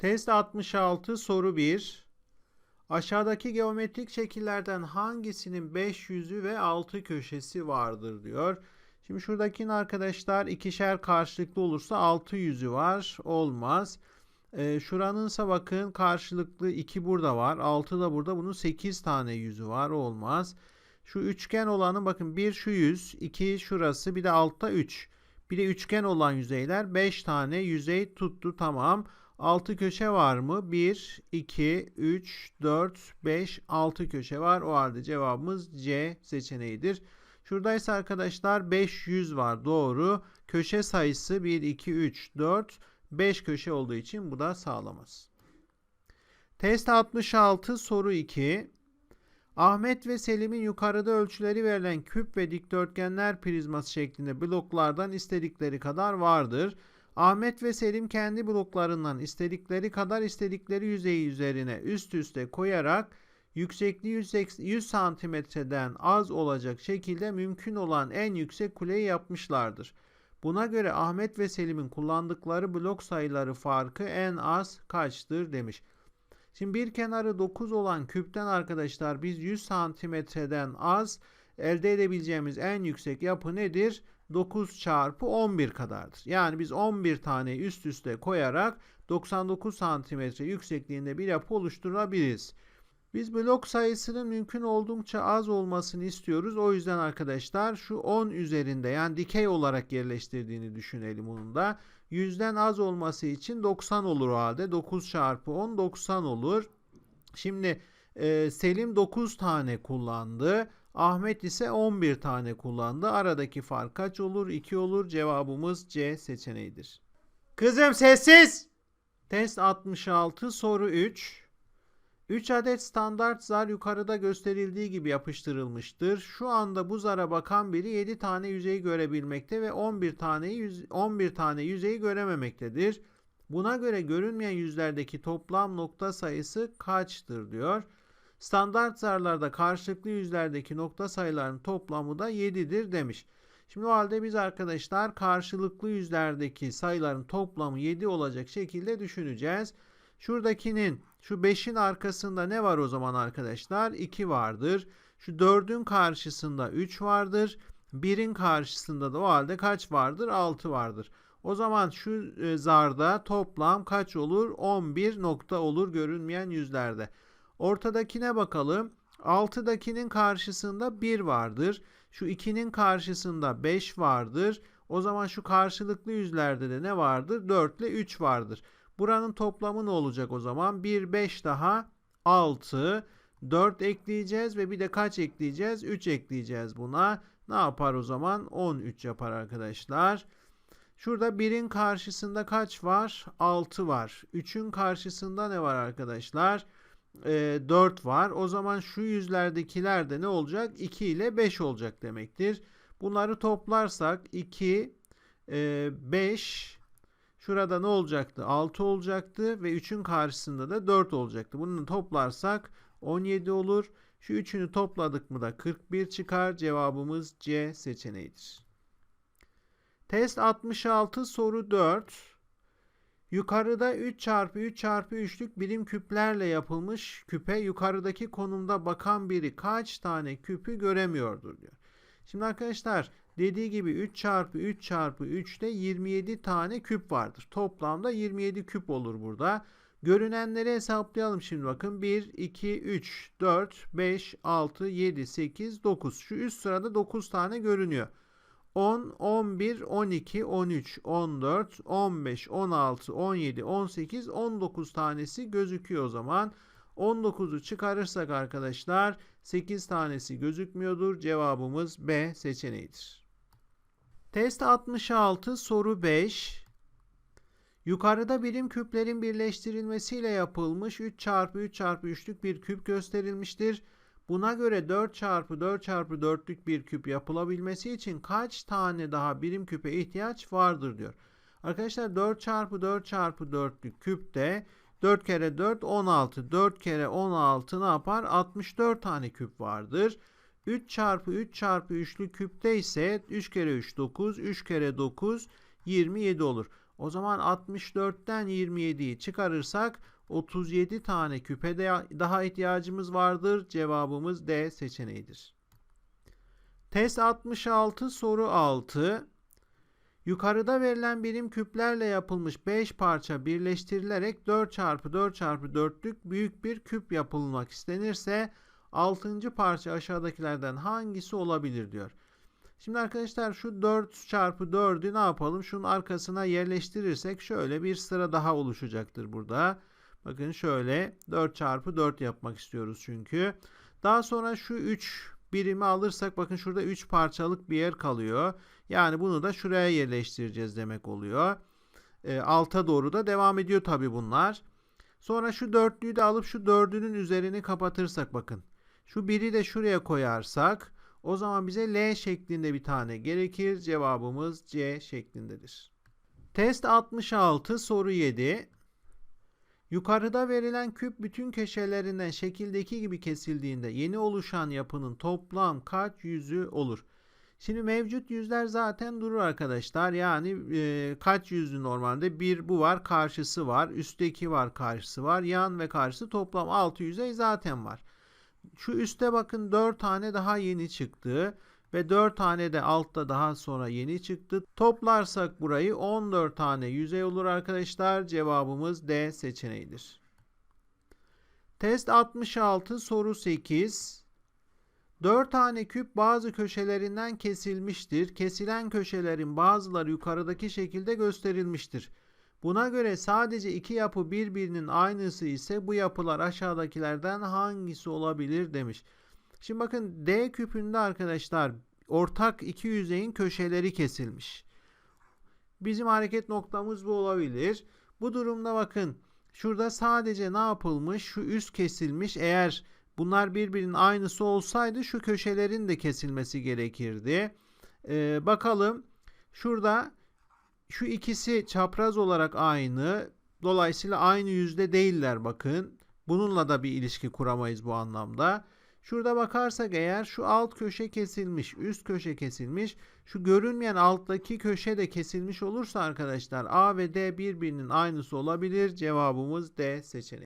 Test 66 soru 1. Aşağıdaki geometrik şekillerden hangisinin 5 yüzü ve 6 köşesi vardır diyor. Şimdi şuradakinin arkadaşlar ikişer karşılıklı olursa 6 yüzü var. Olmaz. Ee, şuranınsa bakın karşılıklı 2 burada var. 6 da burada. Bunun 8 tane yüzü var. Olmaz. Şu üçgen olanın bakın bir şu yüz, 2 şurası bir de altta 3. Bir de üçgen olan yüzeyler 5 tane yüzey tuttu. Tamam. 6 köşe var mı? 1, 2, 3, 4, 5, 6 köşe var. O halde cevabımız C seçeneğidir. Şuradaysa arkadaşlar 500 var. Doğru. Köşe sayısı 1, 2, 3, 4, 5 köşe olduğu için bu da sağlamaz. Test 66 soru 2. Ahmet ve Selim'in yukarıda ölçüleri verilen küp ve dikdörtgenler prizması şeklinde bloklardan istedikleri kadar vardır. Ahmet ve Selim kendi bloklarından istedikleri kadar istedikleri yüzeyi üzerine üst üste koyarak yüksekliği 100 santimetreden az olacak şekilde mümkün olan en yüksek kuleyi yapmışlardır. Buna göre Ahmet ve Selim'in kullandıkları blok sayıları farkı en az kaçtır demiş. Şimdi bir kenarı 9 olan küpten arkadaşlar biz 100 santimetreden az elde edebileceğimiz en yüksek yapı nedir? 9 çarpı 11 kadardır. Yani biz 11 tane üst üste koyarak 99 santimetre yüksekliğinde bir yapı oluşturabiliriz. Biz blok sayısının mümkün olduğunca az olmasını istiyoruz. O yüzden arkadaşlar şu 10 üzerinde yani dikey olarak yerleştirdiğini düşünelim onun da. 100'den az olması için 90 olur o halde. 9 çarpı 10 90 olur. Şimdi e, Selim 9 tane kullandı. Ahmet ise 11 tane kullandı. Aradaki fark kaç olur? 2 olur. Cevabımız C seçeneğidir. Kızım sessiz. Test 66 soru 3. 3 adet standart zar yukarıda gösterildiği gibi yapıştırılmıştır. Şu anda bu zara bakan biri 7 tane yüzeyi görebilmekte ve 11 tane 11 tane yüzeyi görememektedir. Buna göre görünmeyen yüzlerdeki toplam nokta sayısı kaçtır diyor. Standart zarlarda karşılıklı yüzlerdeki nokta sayılarının toplamı da 7'dir demiş. Şimdi o halde biz arkadaşlar karşılıklı yüzlerdeki sayıların toplamı 7 olacak şekilde düşüneceğiz. Şuradakinin şu 5'in arkasında ne var o zaman arkadaşlar? 2 vardır. Şu 4'ün karşısında 3 vardır. 1'in karşısında da o halde kaç vardır? 6 vardır. O zaman şu e, zarda toplam kaç olur? 11 nokta olur görünmeyen yüzlerde. Ortadakine bakalım. 6'dakinin karşısında 1 vardır. Şu 2'nin karşısında 5 vardır. O zaman şu karşılıklı yüzlerde de ne vardır? 4 ile 3 vardır. Buranın toplamı ne olacak o zaman? 1, 5 daha 6. 4 ekleyeceğiz ve bir de kaç ekleyeceğiz? 3 ekleyeceğiz buna. Ne yapar o zaman? 13 yapar arkadaşlar. Şurada 1'in karşısında kaç var? 6 var. 3'ün karşısında ne var arkadaşlar? E, 4 var. O zaman şu yüzlerdekiler de ne olacak? 2 ile 5 olacak demektir. Bunları toplarsak 2, e, 5, şurada ne olacaktı? 6 olacaktı ve 3'ün karşısında da 4 olacaktı. Bunu toplarsak 17 olur. Şu üçünü topladık mı da 41 çıkar. Cevabımız C seçeneğidir. Test 66 soru 4. Yukarıda 3 çarpı 3 çarpı 3'lük birim küplerle yapılmış küpe yukarıdaki konumda bakan biri kaç tane küpü göremiyordur diyor. Şimdi arkadaşlar dediği gibi 3 çarpı 3 çarpı 3'te 27 tane küp vardır. Toplamda 27 küp olur burada. Görünenleri hesaplayalım şimdi bakın. 1, 2, 3, 4, 5, 6, 7, 8, 9. Şu üst sırada 9 tane görünüyor. 10, 11, 12, 13, 14, 15, 16, 17, 18, 19 tanesi gözüküyor o zaman. 19'u çıkarırsak arkadaşlar 8 tanesi gözükmüyordur. Cevabımız B seçeneğidir. Test 66 soru 5. Yukarıda birim küplerin birleştirilmesiyle yapılmış 3 çarpı 3 çarpı 3'lük bir küp gösterilmiştir. Buna göre 4 çarpı 4 çarpı 4'lük bir küp yapılabilmesi için kaç tane daha birim küpe ihtiyaç vardır diyor. Arkadaşlar 4 çarpı 4 çarpı 4'lük küpte 4 kere 4 16. 4 kere 16 ne yapar? 64 tane küp vardır. 3 çarpı 3 çarpı 3'lü küpte ise 3 kere 3 9. 3 kere 9 27 olur. O zaman 64'ten 27'yi çıkarırsak 37 tane küpe de daha ihtiyacımız vardır. Cevabımız D seçeneğidir. Test 66 soru 6. Yukarıda verilen birim küplerle yapılmış 5 parça birleştirilerek 4 çarpı 4 çarpı 4'lük büyük bir küp yapılmak istenirse 6. parça aşağıdakilerden hangisi olabilir diyor. Şimdi arkadaşlar şu 4 çarpı 4'ü ne yapalım? Şunun arkasına yerleştirirsek şöyle bir sıra daha oluşacaktır burada. Bakın şöyle 4 çarpı 4 yapmak istiyoruz çünkü. Daha sonra şu 3 birimi alırsak bakın şurada 3 parçalık bir yer kalıyor. Yani bunu da şuraya yerleştireceğiz demek oluyor. E, alta doğru da devam ediyor tabi bunlar. Sonra şu dörtlüyü de alıp şu dördünün üzerini kapatırsak bakın. Şu biri de şuraya koyarsak o zaman bize L şeklinde bir tane gerekir. Cevabımız C şeklindedir. Test 66 soru 7. Yukarıda verilen küp bütün köşelerinden şekildeki gibi kesildiğinde yeni oluşan yapının toplam kaç yüzü olur? Şimdi mevcut yüzler zaten durur arkadaşlar. Yani e, kaç yüzlü normalde? Bir bu var, karşısı var. Üstteki var, karşısı var. Yan ve karşısı toplam 6 yüzey zaten var. Şu üste bakın 4 tane daha yeni çıktı. Ve 4 tane de altta daha sonra yeni çıktı. Toplarsak burayı 14 tane yüzey olur arkadaşlar. Cevabımız D seçeneğidir. Test 66 soru 8. 4 tane küp bazı köşelerinden kesilmiştir. Kesilen köşelerin bazıları yukarıdaki şekilde gösterilmiştir. Buna göre sadece iki yapı birbirinin aynısı ise bu yapılar aşağıdakilerden hangisi olabilir demiş. Şimdi bakın D küpünde arkadaşlar ortak iki yüzeyin köşeleri kesilmiş. Bizim hareket noktamız bu olabilir. Bu durumda bakın şurada sadece ne yapılmış? Şu üst kesilmiş. Eğer bunlar birbirinin aynısı olsaydı şu köşelerin de kesilmesi gerekirdi. Ee, bakalım şurada şu ikisi çapraz olarak aynı. Dolayısıyla aynı yüzde değiller bakın. Bununla da bir ilişki kuramayız bu anlamda. Şurada bakarsak eğer şu alt köşe kesilmiş, üst köşe kesilmiş. Şu görünmeyen alttaki köşe de kesilmiş olursa arkadaşlar A ve D birbirinin aynısı olabilir. Cevabımız D seçeneği.